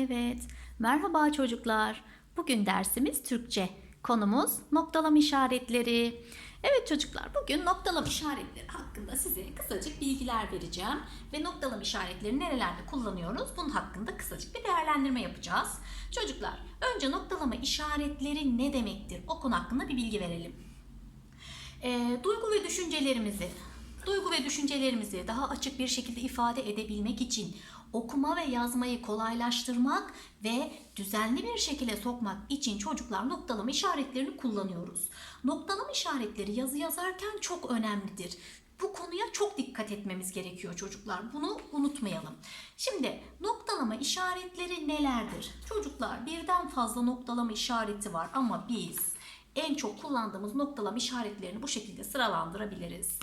Evet, merhaba çocuklar. Bugün dersimiz Türkçe. Konumuz noktalama işaretleri. Evet çocuklar, bugün noktalama işaretleri hakkında size kısacık bilgiler vereceğim. Ve noktalama işaretleri nerelerde kullanıyoruz? Bunun hakkında kısacık bir değerlendirme yapacağız. Çocuklar, önce noktalama işaretleri ne demektir? O konu hakkında bir bilgi verelim. Ee, duygu ve düşüncelerimizi, duygu ve düşüncelerimizi daha açık bir şekilde ifade edebilmek için okuma ve yazmayı kolaylaştırmak ve düzenli bir şekilde sokmak için çocuklar noktalama işaretlerini kullanıyoruz. Noktalama işaretleri yazı yazarken çok önemlidir. Bu konuya çok dikkat etmemiz gerekiyor çocuklar. Bunu unutmayalım. Şimdi noktalama işaretleri nelerdir? Çocuklar birden fazla noktalama işareti var ama biz en çok kullandığımız noktalama işaretlerini bu şekilde sıralandırabiliriz.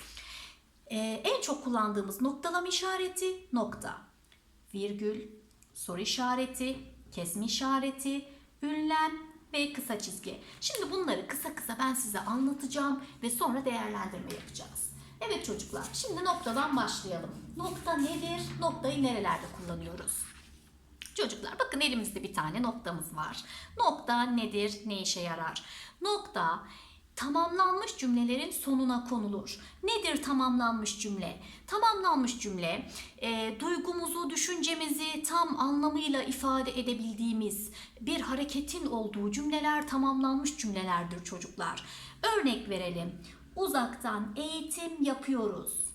Ee, en çok kullandığımız noktalama işareti nokta, virgül, soru işareti, kesme işareti, ünlem ve kısa çizgi. Şimdi bunları kısa kısa ben size anlatacağım ve sonra değerlendirme yapacağız. Evet çocuklar, şimdi noktadan başlayalım. Nokta nedir? Noktayı nerelerde kullanıyoruz? Çocuklar bakın elimizde bir tane noktamız var. Nokta nedir? Ne işe yarar? Nokta tamamlanmış cümlelerin sonuna konulur. Nedir tamamlanmış cümle? Tamamlanmış cümle e, duygumuzu, düşüncemizi tam anlamıyla ifade edebildiğimiz bir hareketin olduğu cümleler tamamlanmış cümlelerdir çocuklar. Örnek verelim. Uzaktan eğitim yapıyoruz.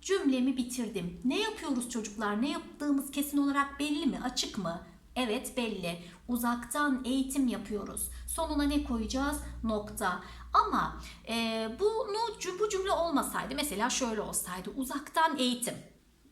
Cümlemi bitirdim. Ne yapıyoruz çocuklar? Ne yaptığımız kesin olarak belli mi? Açık mı? Evet belli. Uzaktan eğitim yapıyoruz. Sonuna ne koyacağız? Nokta. Ama e, bunu bu cümle olmasaydı mesela şöyle olsaydı uzaktan eğitim.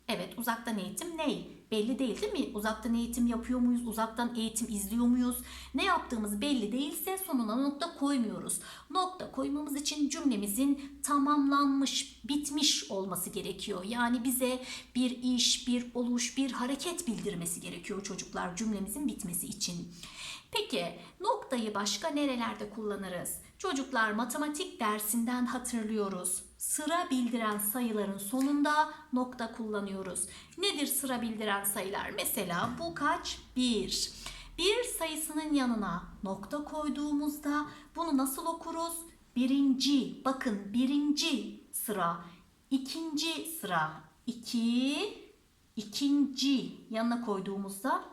Evet uzaktan eğitim ne? Belli değil değil mi? Uzaktan eğitim yapıyor muyuz? Uzaktan eğitim izliyor muyuz? Ne yaptığımız belli değilse sonuna nokta koymuyoruz. Nokta koymamız için cümlemizin tamamlanmış, bitmiş olması gerekiyor. Yani bize bir iş, bir oluş, bir hareket bildirmesi gerekiyor çocuklar cümlemizin bitmesi için. Peki noktayı başka nerelerde kullanırız? Çocuklar matematik dersinden hatırlıyoruz. Sıra bildiren sayıların sonunda nokta kullanıyoruz. Nedir sıra bildiren sayılar? Mesela bu kaç? 1. Bir sayısının yanına nokta koyduğumuzda bunu nasıl okuruz? Birinci, bakın birinci sıra, ikinci sıra, iki, ikinci yanına koyduğumuzda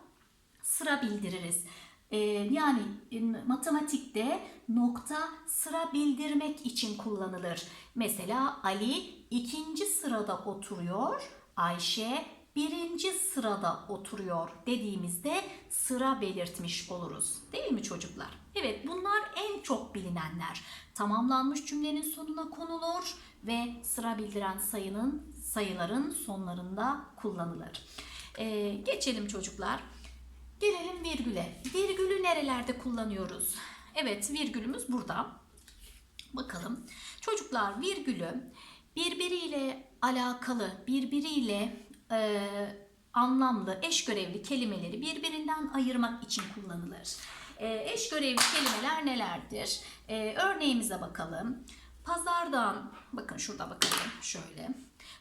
sıra bildiririz. Ee, yani e, matematikte nokta sıra bildirmek için kullanılır. Mesela Ali ikinci sırada oturuyor, Ayşe birinci sırada oturuyor dediğimizde sıra belirtmiş oluruz. Değil mi çocuklar? Evet bunlar en çok bilinenler. Tamamlanmış cümlenin sonuna konulur ve sıra bildiren sayının sayıların sonlarında kullanılır. Ee, geçelim çocuklar. Gelelim virgüle. Virgülü nerelerde kullanıyoruz? Evet virgülümüz burada. Bakalım. Çocuklar virgülü birbiriyle alakalı, birbiriyle e, anlamlı, eş görevli kelimeleri birbirinden ayırmak için kullanılır. E, eş görevli kelimeler nelerdir? E, örneğimize bakalım. Pazardan, bakın şurada bakalım şöyle.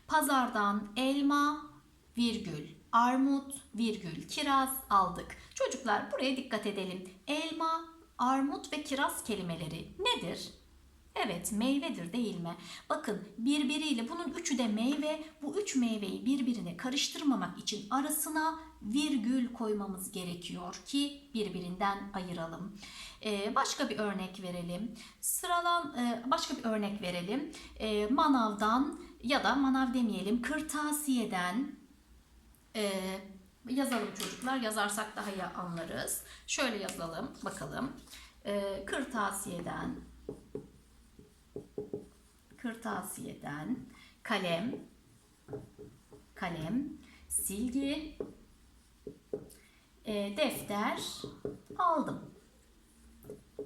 Pazardan elma, virgül, armut, virgül, kiraz aldık. Çocuklar buraya dikkat edelim. Elma, armut ve kiraz kelimeleri nedir? Evet meyvedir değil mi? Bakın birbiriyle bunun üçü de meyve. Bu üç meyveyi birbirine karıştırmamak için arasına virgül koymamız gerekiyor ki birbirinden ayıralım. Ee, başka bir örnek verelim. Sıralan e, başka bir örnek verelim. Ee, manavdan ya da manav demeyelim kırtasiyeden e, yazalım çocuklar. Yazarsak daha iyi anlarız. Şöyle yazalım bakalım. E, kırtasiyeden kırtasiyeden kalem kalem silgi e, defter aldım.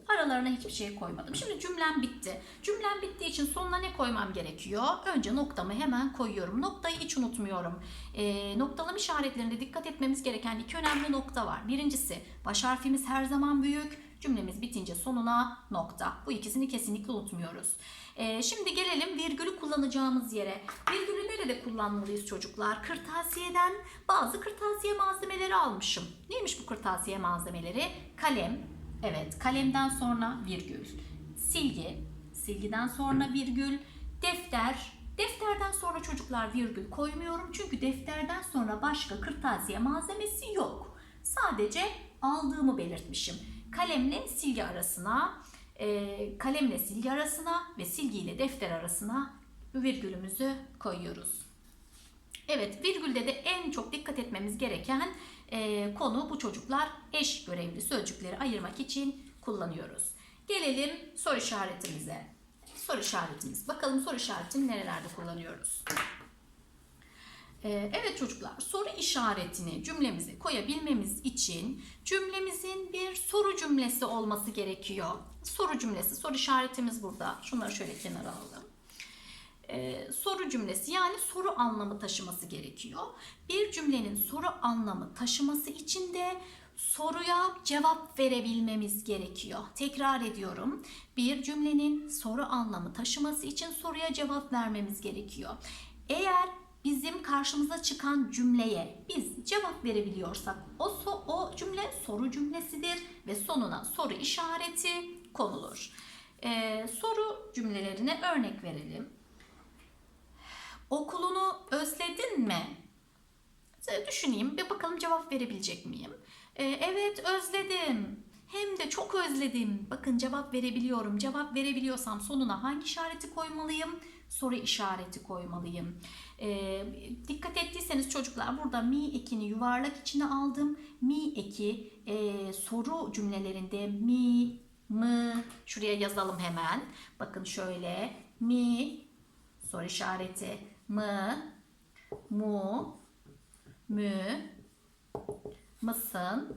Aralarına hiçbir şey koymadım. Şimdi cümlem bitti. Cümlem bittiği için sonuna ne koymam gerekiyor? Önce noktamı hemen koyuyorum. Noktayı hiç unutmuyorum. Ee, noktalama işaretlerinde dikkat etmemiz gereken iki önemli nokta var. Birincisi baş harfimiz her zaman büyük. Cümlemiz bitince sonuna nokta. Bu ikisini kesinlikle unutmuyoruz. Ee, şimdi gelelim virgülü kullanacağımız yere. Virgülü nerede kullanmalıyız çocuklar? Kırtasiyeden bazı kırtasiye malzemeleri almışım. Neymiş bu kırtasiye malzemeleri? Kalem. Evet, kalemden sonra virgül. Silgi. Silgiden sonra virgül. Defter. Defterden sonra çocuklar virgül koymuyorum. Çünkü defterden sonra başka kırtasiye malzemesi yok. Sadece aldığımı belirtmişim. Kalemle silgi arasına, e, kalemle silgi arasına ve silgiyle defter arasına virgülümüzü koyuyoruz. Evet, virgülde de en çok dikkat etmemiz gereken e, konu bu çocuklar eş görevli sözcükleri ayırmak için kullanıyoruz. Gelelim soru işaretimize. Soru işaretimiz. Bakalım soru işaretini nerelerde kullanıyoruz? Ee, Evet çocuklar, soru işaretini cümlemize koyabilmemiz için cümlemizin bir soru cümlesi olması gerekiyor. Soru cümlesi, soru işaretimiz burada. Şunları şöyle kenara alalım. Ee, soru cümlesi yani soru anlamı taşıması gerekiyor. Bir cümlenin soru anlamı taşıması için de soruya cevap verebilmemiz gerekiyor. Tekrar ediyorum. Bir cümlenin soru anlamı taşıması için soruya cevap vermemiz gerekiyor. Eğer bizim karşımıza çıkan cümleye biz cevap verebiliyorsak o, so- o cümle soru cümlesidir ve sonuna soru işareti konulur. Ee, soru cümlelerine örnek verelim. Okulunu özledin mi? Düşüneyim bir bakalım cevap verebilecek miyim? Ee, evet özledim. Hem de çok özledim. Bakın cevap verebiliyorum. Cevap verebiliyorsam sonuna hangi işareti koymalıyım? Soru işareti koymalıyım. Ee, dikkat ettiyseniz çocuklar burada mi ekini yuvarlak içine aldım. Mi eki e, soru cümlelerinde mi, mı şuraya yazalım hemen. Bakın şöyle mi soru işareti mı, mu, mü, mısın,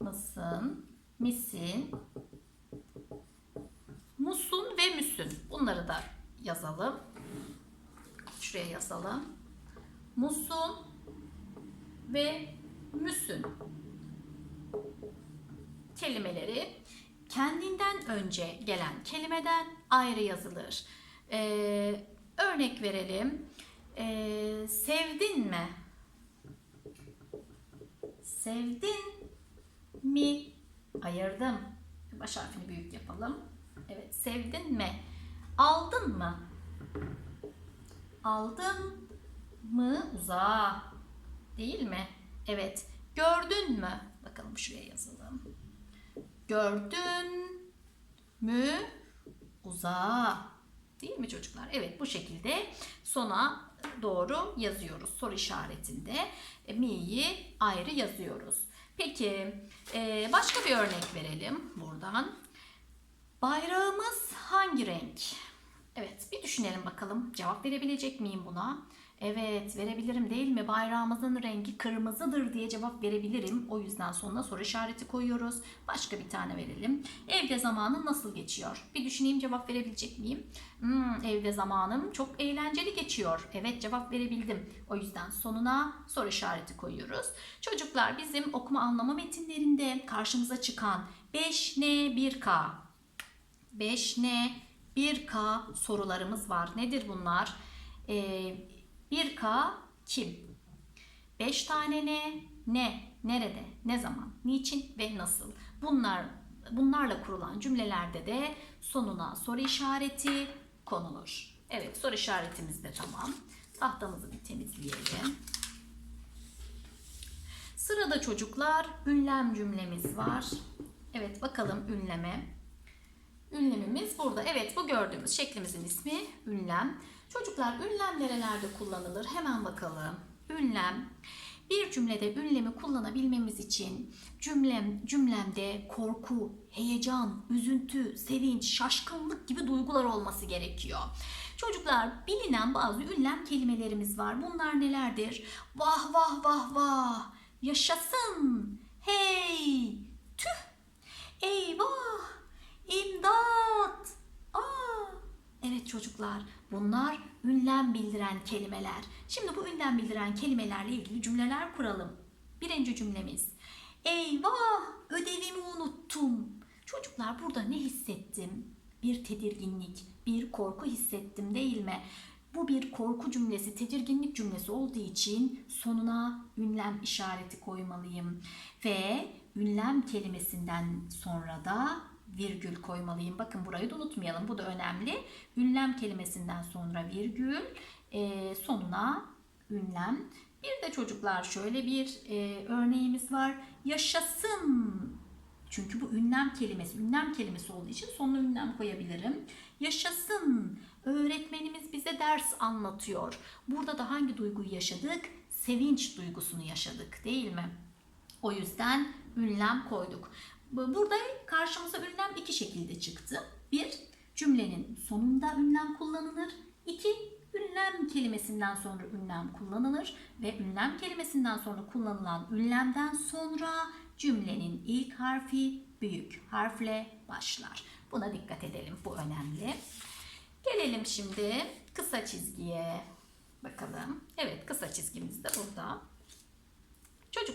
mısın, misin, musun ve müsün. Bunları da yazalım. Şuraya yazalım. Musun ve müsün kelimeleri kendinden önce gelen kelimeden ayrı yazılır. Ee, örnek verelim. Ee, sevdin mi? Sevdin mi? Ayırdım. Baş harfini büyük yapalım. Evet, sevdin mi? Aldın mı? Aldın mı? Uzağa. Değil mi? Evet. Gördün mü? Bakalım şuraya yazalım. Gördün mü? Uzağa. Değil mi çocuklar? Evet bu şekilde sona doğru yazıyoruz. Soru işaretinde e, mi'yi ayrı yazıyoruz. Peki e, başka bir örnek verelim buradan. Bayrağımız hangi renk? Evet bir düşünelim bakalım. Cevap verebilecek miyim buna? Evet verebilirim değil mi? Bayrağımızın rengi kırmızıdır diye cevap verebilirim. O yüzden sonuna soru işareti koyuyoruz. Başka bir tane verelim. Evde zamanın nasıl geçiyor? Bir düşüneyim cevap verebilecek miyim? Hmm, evde zamanım çok eğlenceli geçiyor. Evet cevap verebildim. O yüzden sonuna soru işareti koyuyoruz. Çocuklar bizim okuma anlama metinlerinde karşımıza çıkan 5N 1K 5N 1K sorularımız var. Nedir bunlar? Ee, 1K kim? 5 tane ne? Ne? Nerede? Ne zaman? Niçin ve nasıl? Bunlar bunlarla kurulan cümlelerde de sonuna soru işareti konulur. Evet, soru işaretimiz de tamam. Tahtamızı bir temizleyelim. Sırada çocuklar ünlem cümlemiz var. Evet, bakalım ünleme. Ünlemimiz burada. Evet bu gördüğümüz şeklimizin ismi ünlem. Çocuklar ünlem nerelerde kullanılır? Hemen bakalım. Ünlem bir cümlede ünlemi kullanabilmemiz için cümlem cümlemde korku, heyecan, üzüntü, sevinç, şaşkınlık gibi duygular olması gerekiyor. Çocuklar bilinen bazı ünlem kelimelerimiz var. Bunlar nelerdir? Vah vah vah vah, yaşasın, hey, tüh, Eyvah! İmdat! Aa! Evet çocuklar, bunlar ünlem bildiren kelimeler. Şimdi bu ünlem bildiren kelimelerle ilgili cümleler kuralım. Birinci cümlemiz. Eyvah! Ödevimi unuttum. Çocuklar burada ne hissettim? Bir tedirginlik, bir korku hissettim değil mi? Bu bir korku cümlesi, tedirginlik cümlesi olduğu için sonuna ünlem işareti koymalıyım. Ve ünlem kelimesinden sonra da virgül koymalıyım. Bakın burayı da unutmayalım. Bu da önemli. Ünlem kelimesinden sonra virgül, e, sonuna ünlem. Bir de çocuklar şöyle bir e, örneğimiz var. Yaşasın. Çünkü bu ünlem kelimesi, ünlem kelimesi olduğu için sonuna ünlem koyabilirim. Yaşasın. Öğretmenimiz bize ders anlatıyor. Burada da hangi duyguyu yaşadık? Sevinç duygusunu yaşadık, değil mi? O yüzden ünlem koyduk. Bu- Burada karşımıza ünlem iki şekilde çıktı. Bir, cümlenin sonunda ünlem kullanılır. İki, ünlem kelimesinden sonra ünlem kullanılır. Ve ünlem kelimesinden sonra kullanılan ünlemden sonra cümlenin ilk harfi büyük harfle başlar. Buna dikkat edelim, bu önemli. Gelelim şimdi kısa çizgiye. Bakalım. Evet, kısa çizgimiz de burada.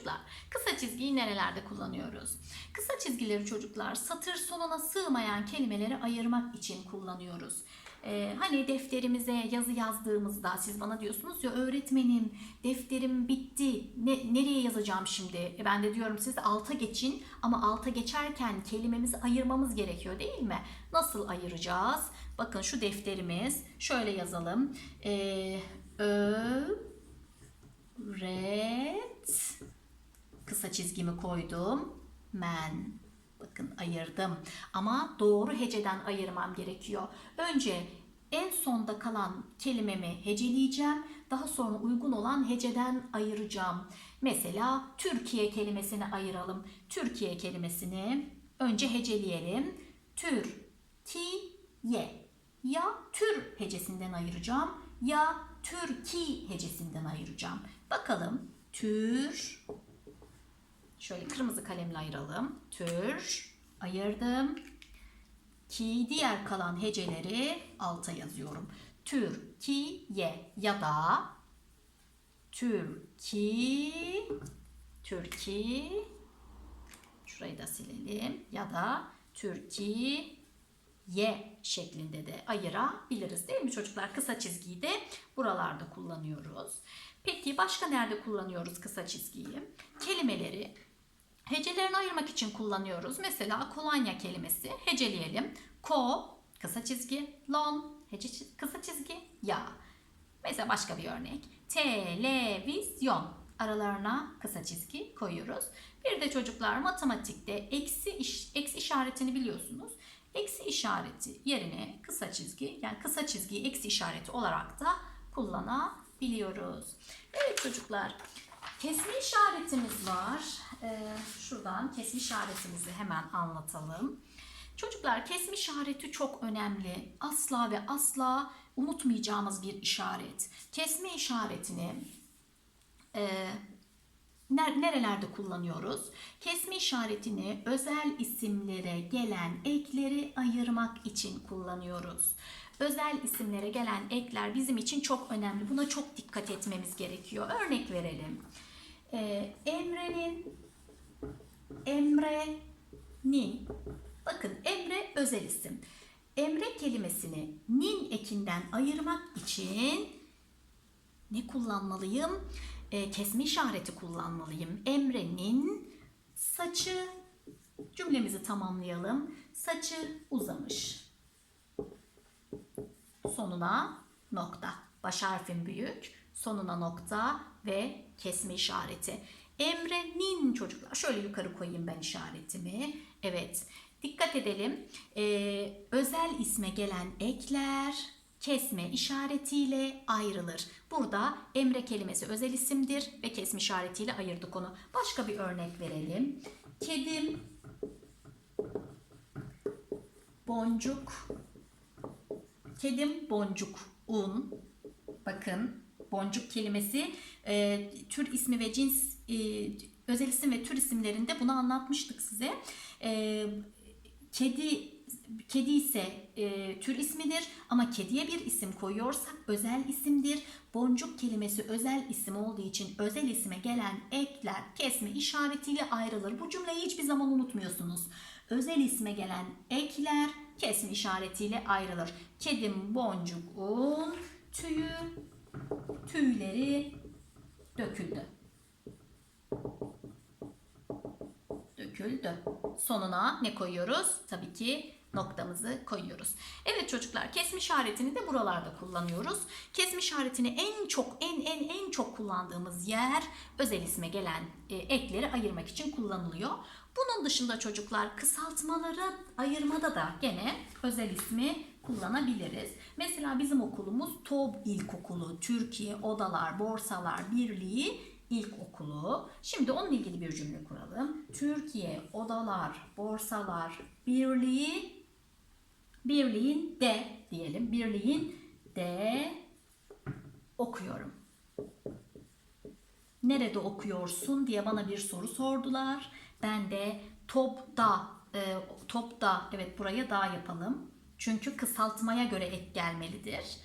Çocuklar, kısa çizgiyi nerelerde kullanıyoruz? Kısa çizgileri çocuklar satır sonuna sığmayan kelimeleri ayırmak için kullanıyoruz. Ee, hani defterimize yazı yazdığımızda siz bana diyorsunuz ya öğretmenim defterim bitti ne, nereye yazacağım şimdi? E, ben de diyorum siz alta geçin ama alta geçerken kelimemizi ayırmamız gerekiyor değil mi? Nasıl ayıracağız? Bakın şu defterimiz şöyle yazalım. Ee, ö ret kısa çizgimi koydum. Men. Bakın ayırdım. Ama doğru heceden ayırmam gerekiyor. Önce en sonda kalan kelimemi heceleyeceğim. Daha sonra uygun olan heceden ayıracağım. Mesela Türkiye kelimesini ayıralım. Türkiye kelimesini önce heceleyelim. Tür, ki, ye. Ya tür hecesinden ayıracağım ya Türki hecesinden ayıracağım. Bakalım tür şöyle kırmızı kalemle ayıralım. Tür ayırdım. Ki diğer kalan heceleri alta yazıyorum. Türkiye ya da Türki Türki şurayı da silelim ya da Türkiye şeklinde de ayırabiliriz değil mi çocuklar? Kısa çizgiyi de buralarda kullanıyoruz. Peki başka nerede kullanıyoruz kısa çizgiyi? Kelimeleri hecelerini ayırmak için kullanıyoruz. Mesela kolonya kelimesi heceleyelim. Ko kısa çizgi, lon hece kısa çizgi, ya. Mesela başka bir örnek. Televizyon aralarına kısa çizgi koyuyoruz. Bir de çocuklar matematikte eksi iş, eksi işaretini biliyorsunuz. Eksi işareti yerine kısa çizgi yani kısa çizgiyi eksi işareti olarak da kullanabiliyoruz. Evet çocuklar kesme işaretimiz var. Ee, şuradan kesme işaretimizi hemen anlatalım. Çocuklar kesme işareti çok önemli. Asla ve asla unutmayacağımız bir işaret. Kesme işaretini e, nerelerde kullanıyoruz? Kesme işaretini özel isimlere gelen ekleri ayırmak için kullanıyoruz. Özel isimlere gelen ekler bizim için çok önemli. Buna çok dikkat etmemiz gerekiyor. Örnek verelim. Ee, Emre'nin Emre'nin Bakın Emre özel isim. Emre kelimesini nin ekinden ayırmak için ne kullanmalıyım? E, kesme işareti kullanmalıyım. Emre'nin saçı cümlemizi tamamlayalım. Saçı uzamış. Sonuna nokta. Baş harfin büyük, sonuna nokta ve kesme işareti. Emre'nin çocuklar. Şöyle yukarı koyayım ben işaretimi. Evet. Dikkat edelim. Ee, özel isme gelen ekler kesme işaretiyle ayrılır. Burada Emre kelimesi özel isimdir ve kesme işaretiyle ayırdık onu. Başka bir örnek verelim. Kedim boncuk kedim boncuk un bakın boncuk kelimesi e, tür ismi ve cins e, özel isim ve tür isimlerinde bunu anlatmıştık size. E, Kedi kedi ise e, tür ismidir ama kediye bir isim koyuyorsak özel isimdir. Boncuk kelimesi özel isim olduğu için özel isime gelen ekler kesme işaretiyle ayrılır. Bu cümleyi hiçbir zaman unutmuyorsunuz. Özel isme gelen ekler kesme işaretiyle ayrılır. Kedim boncuğun tüyü tüyleri döküldü. döküldü. Sonuna ne koyuyoruz? Tabii ki noktamızı koyuyoruz. Evet çocuklar kesme işaretini de buralarda kullanıyoruz. Kesme işaretini en çok en en en çok kullandığımız yer özel isme gelen e, ekleri ayırmak için kullanılıyor. Bunun dışında çocuklar kısaltmaları ayırmada da gene özel ismi kullanabiliriz. Mesela bizim okulumuz TOB İlkokulu, Türkiye Odalar Borsalar Birliği İlkokulu. Şimdi onunla ilgili bir cümle kuralım. Türkiye Odalar Borsalar Birliği Birliğin de diyelim. Birliğin de okuyorum. Nerede okuyorsun diye bana bir soru sordular. Ben de topta e, topta evet buraya da yapalım. Çünkü kısaltmaya göre ek gelmelidir.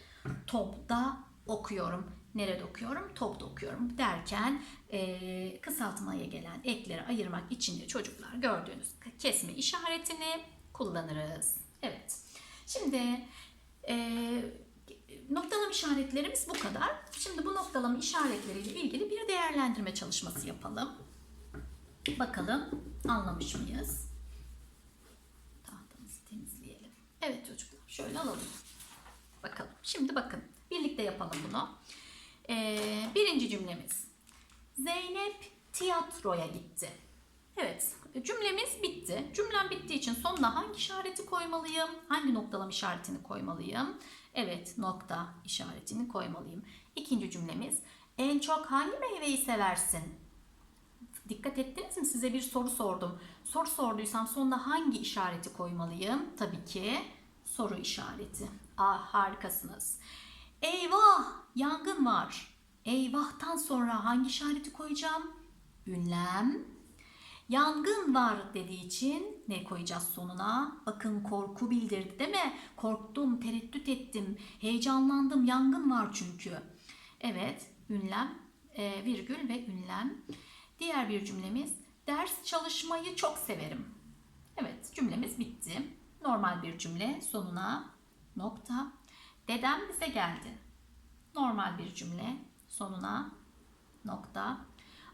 Topta okuyorum. Nerede okuyorum? Topta okuyorum derken e, kısaltmaya gelen ekleri ayırmak için de çocuklar gördüğünüz kesme işaretini kullanırız. Evet. Şimdi e, noktalama işaretlerimiz bu kadar. Şimdi bu noktalama işaretleriyle ilgili bir değerlendirme çalışması yapalım. Bakalım anlamış mıyız? Tahtamızı temizleyelim. Evet çocuklar şöyle alalım. Bakalım. Şimdi bakın birlikte yapalım bunu. Ee, birinci cümlemiz. Zeynep tiyatroya gitti. Evet cümlemiz bitti. Cümlem bittiği için sonuna hangi işareti koymalıyım? Hangi noktalama işaretini koymalıyım? Evet nokta işaretini koymalıyım. İkinci cümlemiz. En çok hangi meyveyi seversin? Dikkat ettiniz mi? Size bir soru sordum. Soru sorduysam sonuna hangi işareti koymalıyım? Tabii ki soru işareti. Ah harikasınız. Eyvah yangın var. Eyvahtan sonra hangi işareti koyacağım? Ünlem. Yangın var dediği için ne koyacağız sonuna? Bakın korku bildirdi değil mi? Korktum, tereddüt ettim, heyecanlandım, yangın var çünkü. Evet, ünlem, e, virgül ve ünlem. Diğer bir cümlemiz, ders çalışmayı çok severim. Evet, cümlemiz bitti. Normal bir cümle, sonuna nokta. Dedem bize geldi. Normal bir cümle, sonuna nokta.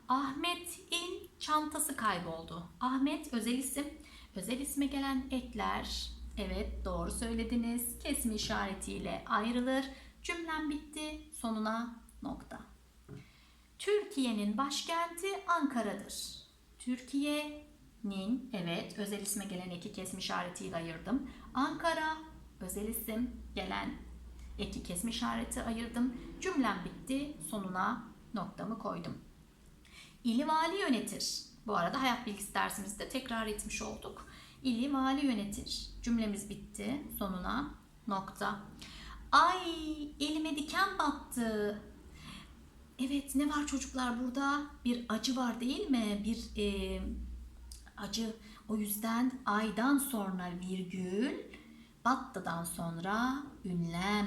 Ahmet'in çantası kayboldu. Ahmet özel isim. Özel isme gelen ekler. Evet doğru söylediniz. Kesme işaretiyle ayrılır. Cümlem bitti. Sonuna nokta. Türkiye'nin başkenti Ankara'dır. Türkiye'nin evet özel isme gelen eki kesme işaretiyle ayırdım. Ankara özel isim gelen eki kesme işareti ayırdım. Cümlem bitti. Sonuna noktamı koydum. İli vali yönetir. Bu arada hayat bilgisi dersimizde tekrar etmiş olduk. İli vali yönetir. Cümlemiz bitti. Sonuna nokta. Ay elime diken battı. Evet ne var çocuklar burada? Bir acı var değil mi? Bir e, acı. O yüzden aydan sonra virgül, battıdan sonra ünlem.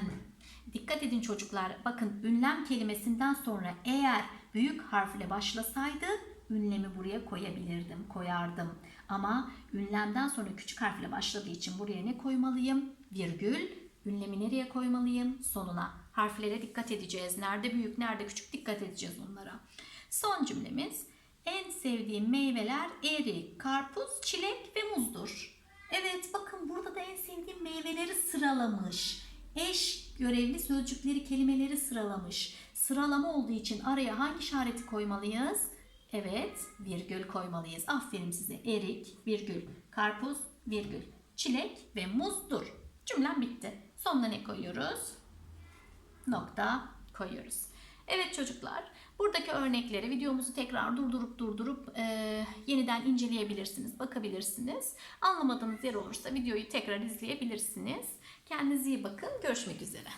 Dikkat edin çocuklar. Bakın ünlem kelimesinden sonra eğer büyük harfle başlasaydı ünlemi buraya koyabilirdim, koyardım. Ama ünlemden sonra küçük harfle başladığı için buraya ne koymalıyım? Virgül. Ünlemi nereye koymalıyım? Sonuna. Harflere dikkat edeceğiz. Nerede büyük, nerede küçük dikkat edeceğiz onlara. Son cümlemiz. En sevdiğim meyveler erik, karpuz, çilek ve muzdur. Evet bakın burada da en sevdiğim meyveleri sıralamış. Eş görevli sözcükleri, kelimeleri sıralamış. Sıralama olduğu için araya hangi işareti koymalıyız? Evet, virgül koymalıyız. Aferin size. Erik, virgül, karpuz, virgül, çilek ve muzdur. Cümlem bitti. Sonuna ne koyuyoruz? Nokta koyuyoruz. Evet çocuklar, buradaki örnekleri videomuzu tekrar durdurup durdurup e, yeniden inceleyebilirsiniz, bakabilirsiniz. Anlamadığınız yer olursa videoyu tekrar izleyebilirsiniz. Kendinize iyi bakın, görüşmek üzere.